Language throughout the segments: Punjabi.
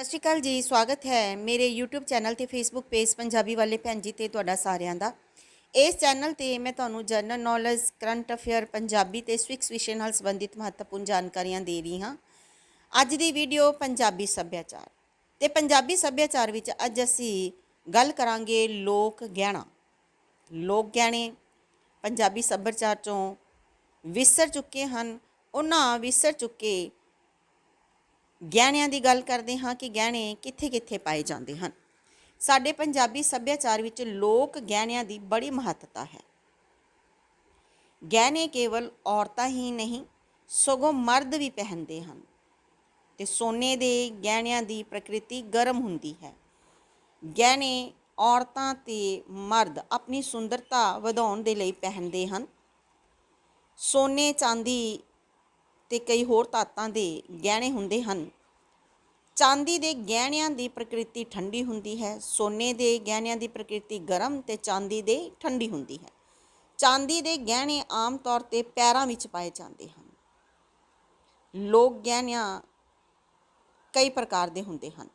ਸਤਿ ਸ਼੍ਰੀ ਅਕਾਲ ਜੀ, ਸਵਾਗਤ ਹੈ ਮੇਰੇ YouTube ਚੈਨਲ ਤੇ Facebook ਪੇਜ ਪੰਜਾਬੀ ਵਾਲੇ ਭੈਣ ਜੀ ਤੇ ਤੁਹਾਡਾ ਸਾਰਿਆਂ ਦਾ। ਇਸ ਚੈਨਲ ਤੇ ਮੈਂ ਤੁਹਾਨੂੰ general knowledge current affair Punjabi ਤੇ ਸਵਿਕਸ ਵਿਸ਼ੇ ਨਾਲ ਸੰਬੰਧਿਤ ਮਹੱਤਵਪੂਰਨ ਜਾਣਕਾਰੀਆਂ ਦੇ ਰਹੀ ਹਾਂ। ਅੱਜ ਦੀ ਵੀਡੀਓ ਪੰਜਾਬੀ ਸੱਭਿਆਚਾਰ। ਤੇ ਪੰਜਾਬੀ ਸੱਭਿਆਚਾਰ ਵਿੱਚ ਅੱਜ ਅਸੀਂ ਗੱਲ ਕਰਾਂਗੇ ਲੋਕ ਗਹਿਣਾ। ਲੋਕ ਗਹਿਣੇ ਪੰਜਾਬੀ ਸੱਭਿਆਚਾਰ ਚੋਂ ਵਿਸਰ ਚੁੱਕੇ ਹਨ। ਉਹਨਾਂ ਵਿਸਰ ਚੁੱਕੇ ਗਹਿਣਿਆਂ ਦੀ ਗੱਲ ਕਰਦੇ ਹਾਂ ਕਿ ਗਹਿਣੇ ਕਿੱਥੇ-ਕਿੱਥੇ ਪਾਏ ਜਾਂਦੇ ਹਨ। ਸਾਡੇ ਪੰਜਾਬੀ ਸੱਭਿਆਚਾਰ ਵਿੱਚ ਲੋਕ ਗਹਿਣਿਆਂ ਦੀ ਬੜੀ ਮਹੱਤਤਾ ਹੈ। ਗਹਿਣੇ ਕੇਵਲ ਔਰਤਾਂ ਹੀ ਨਹੀਂ, ਸਗੋਂ ਮਰਦ ਵੀ ਪਹਿਨਦੇ ਹਨ ਤੇ ਸੋਨੇ ਦੇ ਗਹਿਣਿਆਂ ਦੀ ਪ੍ਰਕਿਰਤੀ ਗਰਮ ਹੁੰਦੀ ਹੈ। ਗਹਿਣੇ ਔਰਤਾਂ ਤੇ ਮਰਦ ਆਪਣੀ ਸੁੰਦਰਤਾ ਵਧਾਉਣ ਦੇ ਲਈ ਪਹਿਨਦੇ ਹਨ। ਸੋਨੇ ਚਾਂਦੀ ਤੇ ਕਈ ਹੋਰ ਧਾਤਾਂ ਦੇ ਗਹਿਣੇ ਹੁੰਦੇ ਹਨ। ਚਾਂਦੀ ਦੇ ਗਹਿਣਿਆਂ ਦੀ ਪ੍ਰਕਿਰਤੀ ਠੰਡੀ ਹੁੰਦੀ ਹੈ, ਸੋਨੇ ਦੇ ਗਹਿਣਿਆਂ ਦੀ ਪ੍ਰਕਿਰਤੀ ਗਰਮ ਤੇ ਚਾਂਦੀ ਦੇ ਠੰਡੀ ਹੁੰਦੀ ਹੈ। ਚਾਂਦੀ ਦੇ ਗਹਿਣੇ ਆਮ ਤੌਰ ਤੇ ਪੈਰਾਂ ਵਿੱਚ ਪਾਏ ਜਾਂਦੇ ਹਨ। ਲੋਕ ਗਹਿਣਿਆਂ ਕਈ ਪ੍ਰਕਾਰ ਦੇ ਹੁੰਦੇ ਹਨ।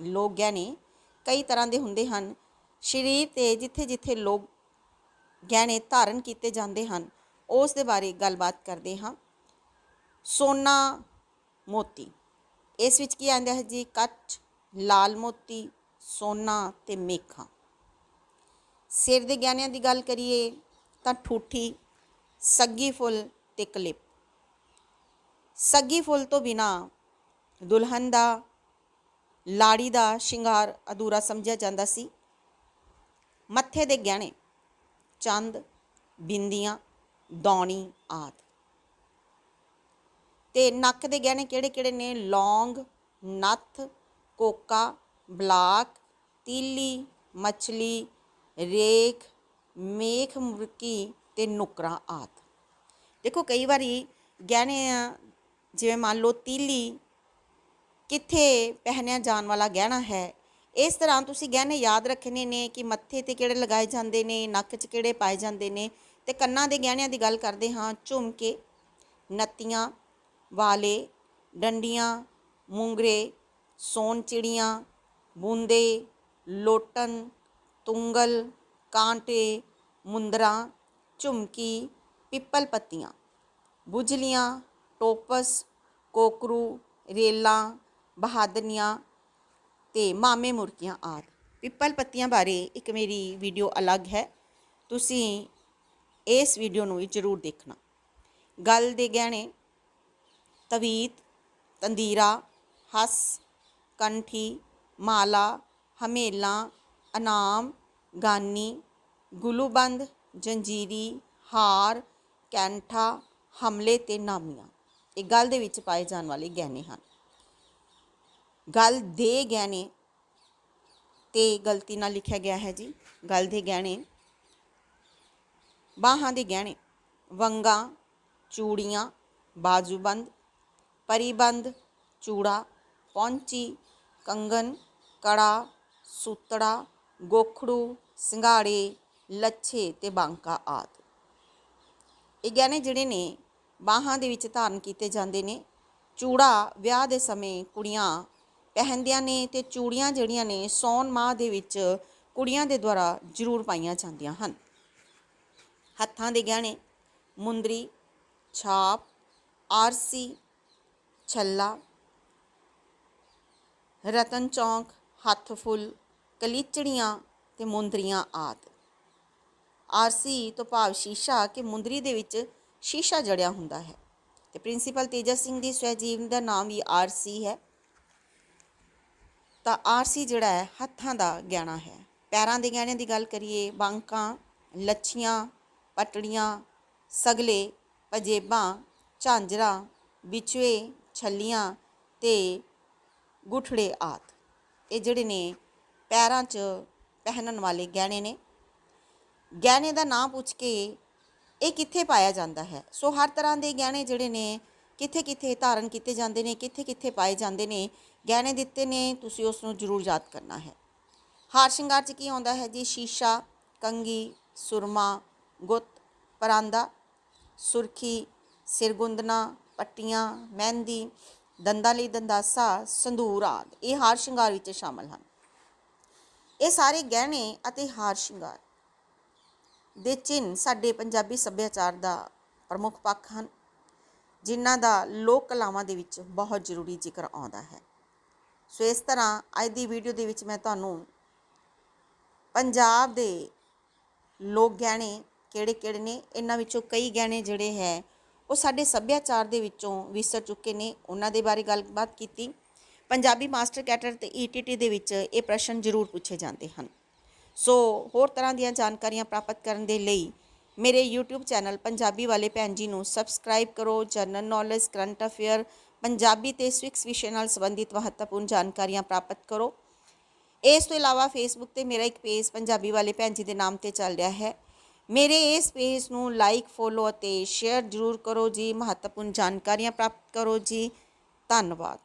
ਲੋਕ ਗਹਿਣੇ ਕਈ ਤਰ੍ਹਾਂ ਦੇ ਹੁੰਦੇ ਹਨ। ਸਰੀਰ ਤੇ ਜਿੱਥੇ-ਜਿੱਥੇ ਲੋਕ ਗਹਿਣੇ ਧਾਰਨ ਕੀਤੇ ਜਾਂਦੇ ਹਨ, ਉਸ ਦੇ ਬਾਰੇ ਗੱਲਬਾਤ ਕਰਦੇ ਹਾਂ। ਸੋਨਾ ਮੋਤੀ ਇਸ ਵਿੱਚ ਕੀ ਆਂਦਾ ਹੈ ਜੀ? ਕੱਚ ਲਾਲ ਮੋਤੀ, ਸੋਨਾ ਤੇ ਮੇਖਾਂ। ਸਿਰ ਦੇ ਗਹਿਣਿਆਂ ਦੀ ਗੱਲ ਕਰੀਏ ਤਾਂ ਠੂਠੀ, ਸੱਗੀ ਫੁੱਲ ਤੇ ਕਲਿੱਪ। ਸੱਗੀ ਫੁੱਲ ਤੋਂ ਬਿਨਾ ਦੁਲਹਨ ਦਾ, ਲਾੜੀ ਦਾ ਸ਼ਿੰਗਾਰ ਅਧੂਰਾ ਸਮਝਿਆ ਜਾਂਦਾ ਸੀ। ਮੱਥੇ ਦੇ ਗਹਿਣੇ, ਚੰਦ, ਬਿੰਦੀਆਂ, ਦੌਣੀ ਆਦਿ। ਤੇ ਨੱਕ ਦੇ ਗਹਿਣੇ ਕਿਹੜੇ-ਕਿਹੜੇ ਨੇ? ਲੌਂਗ ਨੱਥ ਕੋਕਾ ਬਲਾਕ ਤੀਲੀ ਮਛਲੀ ਰੇਖ ਮੇਖ ਮੁਰਕੀ ਤੇ ਨੁਕਰਾ ਆਦਿ। ਦੇਖੋ ਕਈ ਵਾਰੀ ਗਹਿਣੇ ਆ, ਜਿਵੇਂ ਮੰਨ ਲਓ ਤੀਲੀ ਕਿੱਥੇ ਪਹਿਨਿਆ ਜਾਣ ਵਾਲਾ ਗਹਿਣਾ ਹੈ ਇਸ ਤਰ੍ਹਾਂ ਤੁਸੀਂ ਗਹਿਣੇ ਯਾਦ ਰੱਖਣੇ ਨੇ ਕਿ ਮੱਥੇ ਤੇ ਕਿਹੜੇ ਲਗਾਏ ਜਾਂਦੇ ਨੇ ਨੱਕ 'ਚ ਕਿਹੜੇ ਪਾਏ ਜਾਂਦੇ ਨੇ ਤੇ ਕੰਨਾਂ ਦੇ ਗਹਿਣਿਆਂ ਦੀ ਗੱਲ ਕਰਦੇ ਹਾਂ ਝੁਮਕੇ ਨੱਤੀਆਂ ਵਾਲੇ ਡੰਡੀਆਂ, ਮੂੰਗਰੇ, ਸੋਨ ਚਿੜੀਆਂ, ਬੂੰਦੇ, ਲੋਟਨ, ਤੁੰਗਲ, ਕਾਂਟੇ, ਮੁੰਦਰਾ, ਝੁਮਕੀ, ਪਿੱਪਲ ਪੱਤੀਆਂ, ਬੁਝਲੀਆਂ, ਟੋਪਸ, ਕੋਕਰੂ, ਰੇਲਾਂ ਬਹਾਦਨੀਆਂ ਤੇ ਮਾਮੇ ਮੁਰਕੀਆਂ ਆਦਿ। ਪਿੱਪਲ ਪੱਤੀਆਂ ਬਾਰੇ ਇੱਕ ਮੇਰੀ ਵੀਡੀਓ ਅਲੱਗ ਹੈ। ਤੁਸੀਂ ਇਸ ਵੀਡੀਓ ਨੂੰ ਵੀ ਜ਼ਰੂਰ ਦੇਖਣਾ। ਗੱਲ ਦੇ ਗਹਿਣੇ ਤਵੀਤ, ਤੰਦੀਰਾ, ਹੱਸ, ਕੰਠੀ, ਮਾਲਾ, ਹਮੇਲਾ, ਅਨਾਮ, ਗਾਨੀ, ਗੁਲੂਬੰਦ, ਜੰਜੀਰੀ, ਹਾਰ, ਕੈਂਠਾ, ਹਮਲੇ ਤੇ ਨਾਮੀਆਂ। ਇਹ ਗੱਲ ਦੇ ਵਿੱਚ ਪਾਏ ਜਾਣ ਵਾਲੇ ਗਹਿਣੇ ਹਨ। ਗੱਲ ਦੇ ਗਹਿਣੇ ਤੇ ਗਲਤੀ ਨਾਲ ਲਿਖਿਆ ਗਿਆ ਹੈ ਜੀ। ਗੱਲ ਦੇ ਗਹਿਣੇ। ਬਾਹਾਂ ਦੇ ਗਹਿਣੇ। ਵੰਗਾ, ਚੂੜੀਆਂ, ਬਾਜੂਬੰਦ ਪਰੀਬੰਦ ਚੂੜਾ, ਪੌਂਚੀ ਕੰਗਨ ਕੜਾ, ਸੂਤੜਾ, ਗੋਖੜੂ, ਸਿੰਗਾੜੇ, ਲੱਛੇ ਤੇ ਬਾਂਕਾ ਆਦਿ। ਇਹ ਗਹਿਣੇ ਜਿਹੜੇ ਨੇ, ਬਾਹਾਂ ਦੇ ਵਿੱਚ ਧਾਰਨ ਕੀਤੇ ਜਾਂਦੇ ਨੇ। ਚੂੜਾ ਵਿਆਹ ਦੇ ਸਮੇਂ ਕੁੜੀਆਂ ਪਹਿਨਦੀਆਂ ਨੇ ਤੇ ਚੂੜੀਆਂ ਜਿਹੜੀਆਂ ਨੇ, ਸੌਣ ਮਾਹ ਦੇ ਵਿੱਚ ਕੁੜੀਆਂ ਦੇ ਦੁਆਰਾ ਜ਼ਰੂਰ ਪਾਈਆਂ ਜਾਂਦੀਆਂ ਹਨ। ਹੱਥਾਂ ਦੇ ਗਹਿਣੇ, ਮੁੰਦਰੀ, ਛਾਪ, ਆਰਸੀ ਛੱਲਾ, ਰਤਨ ਚੌਂਕ, ਹੱਥ ਫੁੱਲ, ਕਲੀਚੜੀਆਂ ਤੇ ਮੁੰਦਰੀਆਂ ਆਦਿ। ਆਰਸੀ ਤੋਂ ਭਾਵ ਸ਼ੀਸ਼ਾ ਕਿ ਮੁੰਦਰੀ ਦੇ ਵਿੱਚ ਸ਼ੀਸ਼ਾ ਜੜਿਆ ਹੁੰਦਾ ਹੈ। ਤੇ ਪ੍ਰਿੰਸੀਪਲ ਤੇਜਾ ਸਿੰਘ ਦੀ ਸਵੈਜੀਵਨ ਦਾ ਨਾਮ ਵੀ ਆਰਸੀ ਹੈ। ਤਾਂ ਆਰਸੀ ਜਿਹੜਾ ਹੈ, ਹੱਥਾਂ ਦਾ ਗਹਿਣਾ ਹੈ। ਪੈਰਾਂ ਦੇ ਗਹਿਣਿਆਂ ਦੀ ਗੱਲ ਕਰੀਏ, ਬਾਂਕਾਂ, ਲੱਛੀਆਂ, ਪਟੜੀਆਂ, ਸਗਲੇ ਪਜੇਬਾਂ ਝਾਂਜਰਾਂ ਵਿਚਵੇ ਛੱਲੀਆਂ ਅਤੇ ਗੁਠੜੇ ਆਦਿ। ਇਹ ਜਿਹੜੇ ਨੇ ਪੈਰਾਂ 'ਚ ਪਹਿਨਣ ਵਾਲੇ ਗਹਿਣੇ ਨੇ। ਗਹਿਣੇ ਦਾ ਨਾਂ ਪੁੱਛ ਕੇ ਇਹ ਕਿੱਥੇ ਪਾਇਆ ਜਾਂਦਾ ਹੈ? ਸੋ ਹਰ ਤਰ੍ਹਾਂ ਦੇ ਗਹਿਣੇ ਜਿਹੜੇ ਨੇ ਕਿੱਥੇ ਕਿੱਥੇ ਧਾਰਨ ਕੀਤੇ ਜਾਂਦੇ ਨੇ ਕਿੱਥੇ ਕਿੱਥੇ ਪਾਏ ਜਾਂਦੇ ਨੇ। ਗਹਿਣੇ ਦਿੱਤੇ ਨੇ, ਤੁਸੀਂ ਉਸ ਨੂੰ ਜ਼ਰੂਰ ਯਾਦ ਕਰਨਾ ਹੈ। ਹਾਰ ਸ਼ਿੰਗਾਰ 'ਚ ਕੀ ਆਉਂਦਾ ਹੈ ਜੀ? ਸ਼ੀਸ਼ਾ ਕੰਗੀ ਸੁਰਮਾ, ਗੁੱਤ, ਪਰਾਂਦਾ, ਸੁਰਖੀ, ਸਿਰਗੁੰਦਨਾ ਪੱਟੀਆਂ, ਮਹਿੰਦੀ, ਦੰਦਾਂ ਲਈ ਦੰਦਾਸਾ ਸੰਧੂਰ ਆਦਿ, ਇਹ ਹਾਰ ਸ਼ਿੰਗਾਰ ਵਿੱਚ ਸ਼ਾਮਲ ਹਨ। ਇਹ ਸਾਰੇ ਗਹਿਣੇ ਅਤੇ ਹਾਰ ਸ਼ਿੰਗਾਰ ਦੇ ਚਿੰਨ੍ਹ ਸਾਡੇ ਪੰਜਾਬੀ ਸੱਭਿਆਚਾਰ ਦਾ ਪ੍ਰਮੁੱਖ ਪੱਖ ਹਨ, ਜਿਨ੍ਹਾਂ ਦਾ ਲੋਕ ਕਲਾਵਾਂ ਦੇ ਵਿੱਚ ਬਹੁਤ ਜ਼ਰੂਰੀ ਜ਼ਿਕਰ ਆਉਂਦਾ ਹੈ। ਸੋ ਇਸ ਤਰ੍ਹਾਂ ਅੱਜ ਦੀ ਵੀਡੀਓ ਦੇ ਵਿੱਚ ਮੈਂ ਤੁਹਾਨੂੰ ਪੰਜਾਬ ਦੇ ਲੋਕ ਗਹਿਣੇ ਕਿਹੜੇ ਕਿਹੜੇ ਨੇ, ਇਹਨਾਂ ਵਿੱਚੋਂ ਕਈ ਗਹਿਣੇ ਜਿਹੜੇ ਹੈ ਉਹ ਸਾਡੇ ਸੱਭਿਆਚਾਰ ਦੇ ਵਿੱਚੋਂ ਵਿਸਰ ਚੁੱਕੇ ਨੇ, ਉਹਨਾਂ ਦੇ ਬਾਰੇ ਗੱਲਬਾਤ ਕੀਤੀ। ਪੰਜਾਬੀ ਮਾਸਟਰ ਕੈਟਰ ਤੇ ਈਟੀਟੀ ਦੇ ਵਿੱਚ ਇਹ ਪ੍ਰਸ਼ਨ ਜ਼ਰੂਰ ਪੁੱਛੇ ਜਾਂਦੇ ਹਨ। ਸੋ ਹੋਰ ਤਰ੍ਹਾਂ ਦੀਆਂ ਜਾਣਕਾਰੀਆਂ ਪ੍ਰਾਪਤ ਕਰਨ ਦੇ ਲਈ ਮੇਰੇ YouTube ਚੈਨਲ ਪੰਜਾਬੀ ਵਾਲੇ ਭੈਣ ਜੀ ਨੂੰ ਸਬਸਕ੍ਰਾਈਬ ਕਰੋ general knowledge current affair Punjabi ਤੇ ਸਵਿਕਸ ਵਿਸ਼ੇ ਨਾਲ ਸੰਬੰਧਿਤ ਮਹੱਤਵਪੂਰਨ ਜਾਣਕਾਰੀਆਂ ਪ੍ਰਾਪਤ ਕਰੋ। ਇਸ ਤੋਂ ਇਲਾਵਾ ਫੇਸਬੁੱਕ ਤੇ ਮੇਰਾ ਇੱਕ ਪੇਜ ਪੰਜਾਬੀ ਵਾਲੇ ਭੈਣ ਜੀ ਦੇ ਨਾਮ ਤੇ ਚੱਲ ਰਿਹਾ ਹੈ। ਮੇਰੇ ਇਸ ਪੇਜ ਨੂੰ ਲਾਈਕ ਫੋਲੋ ਅਤੇ ਸ਼ੇਅਰ ਜ਼ਰੂਰ ਕਰੋ ਜੀ। ਮਹੱਤਵਪੂਰਨ ਜਾਣਕਾਰੀਆਂ ਪ੍ਰਾਪਤ ਕਰੋ ਜੀ। ਧੰਨਵਾਦ।